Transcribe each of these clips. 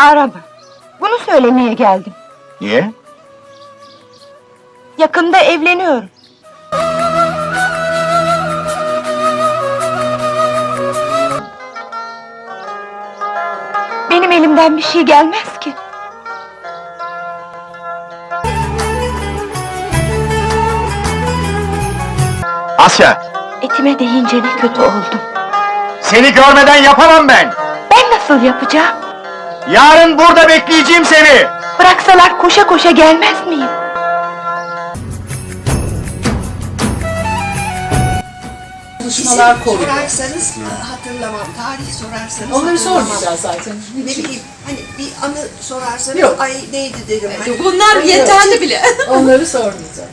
beni arama. Bunu söylemeye geldim. Niye? Yakında evleniyorum. Benim elimden bir şey gelmez ki. Asya, Etime değince ne kötü oldum. seni görmeden yapamam ben. Ben nasıl yapacağım? Yarın burada bekleyeceğim seni. Bıraksalar koşa koşa gelmez miyim? Çalışmalar koyuyor. sorarsanız hatırlamam. Tarih sorarsanız Onları hatırlamam. sormayacağız zaten. Ne bileyim hani bir anı sorarsanız Yok. ay neydi derim. Hani, Bunlar yeterli bile. Onları sormayacağız.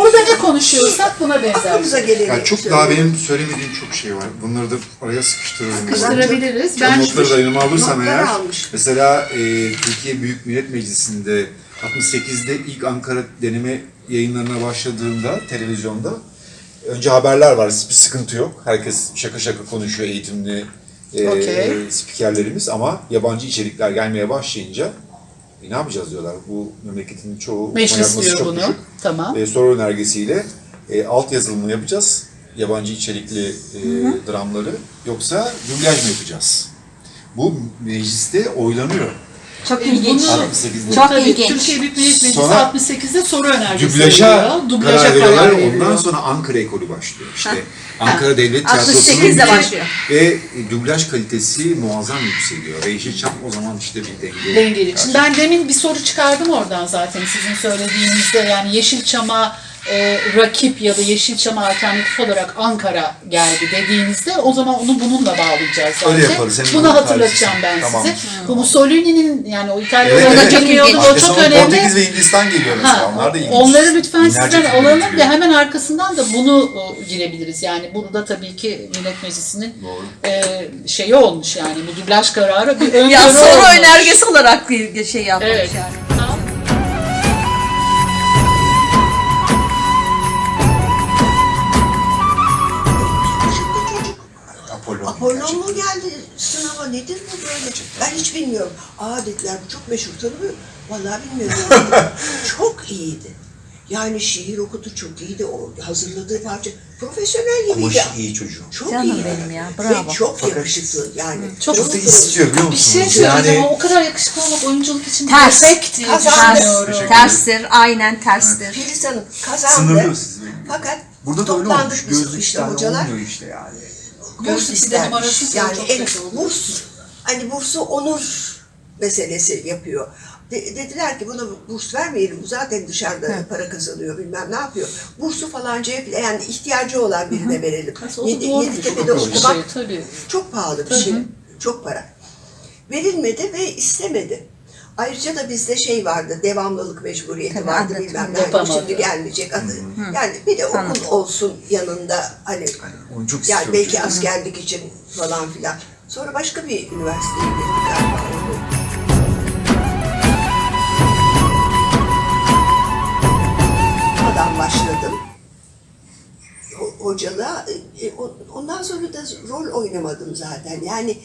Burada ne konuşuyorsak buna benzer. aklımıza geleni. Yani çok daha benim söylemediğim çok şey var. Bunları da oraya sıkıştırırım. Sıkıştırabiliriz. Ben Ben notları da yanıma alırsam eğer, almış. mesela e, Türkiye Büyük Millet Meclisi'nde 68'de ilk Ankara deneme yayınlarına başladığında televizyonda önce haberler var, bir sıkıntı yok. Herkes şaka şaka konuşuyor eğitimli e, Okey. spikerlerimiz ama yabancı içerikler gelmeye başlayınca e, ne yapacağız diyorlar. Bu memleketin çoğu meclis diyor çok bunu. düşük Tamam. e, soru önergesiyle e, alt yazılımı yapacağız. Yabancı içerikli e, dramları. Yoksa dublaj mı yapacağız? Bu mecliste oylanıyor. Çok ilginç. bunu- 68'de. Çok Tabii, ilginç. Türkiye Büyük Millet Meclisi Sonra 68'de soru önergesi Dublaja, veriyor. Dublaja karar veriyorlar. karar veriyor. Ondan sonra Ankara ekolü başlıyor. İşte Ankara Devlet 68'de Tiyatrosu'nun başlıyor. ve dublaj kalitesi muazzam yükseliyor. Ve Yeşilçam o zaman işte bir denge. Dengeli. Şimdi ben demin bir soru çıkardım oradan zaten sizin söylediğinizde yani Yeşilçam'a e, rakip ya da Yeşilçam'a alternatif olarak Ankara geldi dediğinizde o zaman onu bununla bağlayacağız zaten. Öyle yaparız, hem Bunu hatırlatacağım ben tarihçisi. size. Tamam. Bu Mussolini'nin yani o İtalya Evet, evet, evet. çok oldu. O çok önemli. Portekiz ve Hindistan geliyor mesela. Ha, Onlar da ilginç. onları lütfen Binlerce sizden alalım ve hemen arkasından da bunu e, girebiliriz. Yani burada tabii ki Millet Meclisi'nin Doğru. e, şeyi olmuş yani bu dublaj kararı bir öngörü Ya soru olmuş. önergesi olarak bir şey yapmış Evet. yani. Apollon mu geldi sınava nedir bu böyle? Ben hiç bilmiyorum. Aa dediler bu çok meşhur tanımıyor. Vallahi bilmiyorum. çok iyiydi. Yani şiir okudu çok iyiydi. O hazırladığı parça profesyonel Ama gibiydi. iyi çocuğu. Çok Canım iyi. benim ya, Ve bravo. çok Fakat- yakışıklı yani. Çok Çok da istiyor biliyor Bir şey musunuz? söyleyeceğim yani ama o kadar yakışıklı olmak oyunculuk için Ters. perfect diye Kazandı. düşünüyorum. Terstir, aynen terstir. Filiz Hanım kazandı. Sınırlıyor sizi. Fakat Burada da öyle olmuş. Gözlük işte işte hocalar. olmuyor işte yani. Burs numarasız Yani en, burs, hani bursu onur meselesi yapıyor. De- dediler ki buna burs vermeyelim, bu zaten dışarıda para kazanıyor bilmem ne yapıyor. Bursu falancaya bile yani ihtiyacı olan birine verelim. Yedi, Yeditepe'de bir okumak şey tabii. çok pahalı bir şey, çok para. Verilmedi ve istemedi. Ayrıca da bizde şey vardı, devamlılık mecburiyeti Tabii, vardı adet bilmem ne. Yapamadı. Şimdi gelmeyecek adı. Yani bir de okul olsun yanında hani yani istiyor belki çocuk. askerlik için falan filan. Sonra başka bir üniversiteye girdi galiba. Oradan başladım. Ho- Hocalığa. e, e, Ondan sonra da rol oynamadım zaten. Yani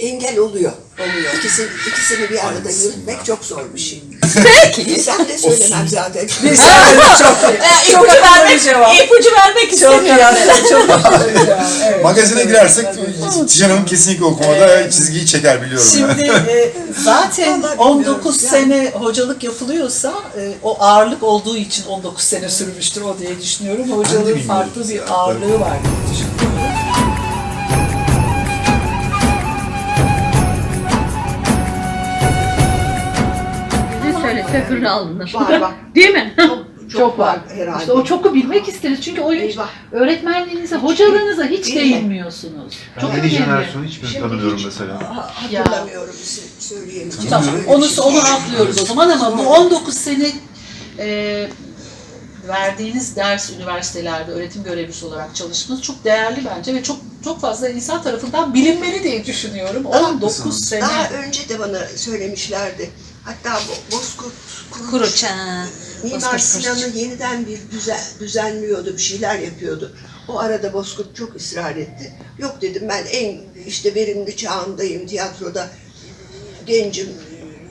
engel oluyor. Oluyor. İkisini, ikisini bir arada yürütmek çok zor bir şey. Peki. Sen de söylemem zaten. İpucu vermek, ipucu vermek istemiyorum. Magazine girersek Tijan Hanım kesinlikle o konuda çizgiyi çeker biliyorum. Şimdi e, zaten Vallahi 19 bilmiyorum. sene hocalık yapılıyorsa e, o ağırlık olduğu için 19 sene sürmüştür o diye düşünüyorum. Hocalığın bilmiyorum farklı bir ya. ağırlığı var diye düşünüyorum. Öbürü alınır. Var, var. Değil mi? Çok var. herhalde. İşte o çoku bilmek isteriz. Çünkü o hiç Eyvah. öğretmenliğinize, hocalığınıza hiç değinmiyorsunuz. Çok Ben yeni önemli. jenerasyonu Şimdi tanımıyorum hiç- mesela. Ha- Hatırlamıyorum, sö- söyleyemeyeceğim. Tamam, onu şey. onu atlıyoruz o zaman ama bu 19 sene e, verdiğiniz ders üniversitelerde öğretim görevlisi olarak çalışmanız çok değerli bence ve çok çok fazla insan tarafından bilinmeli diye düşünüyorum. 19 sene. Daha önce de bana söylemişlerdi. Hatta Bo- Bozkurt Kuruç, Kuruç ha. Mimar Sinan'ı yeniden bir düzen, düzenliyordu, bir şeyler yapıyordu. O arada Bozkurt çok ısrar etti. Yok dedim ben en işte verimli çağımdayım tiyatroda. Gencim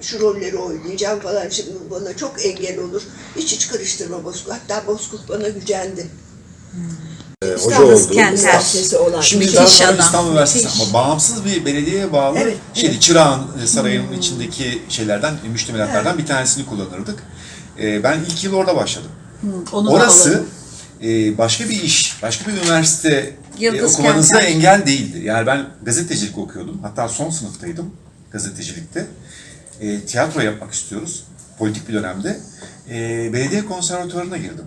şu rolleri oynayacağım falan şimdi bana çok engel olur. Hiç hiç karıştırma Bozkurt. Hatta Bozkurt bana gücendi. Ee, hoca İstanbul oldu. Kenter. Üniversitesi olan. Şimdi daha sonra adam. İstanbul Üniversitesi ama bağımsız bir belediyeye bağlı Evet, şeydi, Çırağan e, Sarayı'nın içindeki şeylerden, e, müştemilatlardan bir tanesini kullanırdık. Ee, ben ilk yıl orada başladım. Onu da Orası e, başka bir iş, başka bir üniversite e, Yıldız okumanıza Kenter. engel değildi. Yani ben gazetecilik okuyordum. Hatta son sınıftaydım gazetecilikte. E, tiyatro yapmak istiyoruz politik bir dönemde. E, belediye konservatuvarına girdim.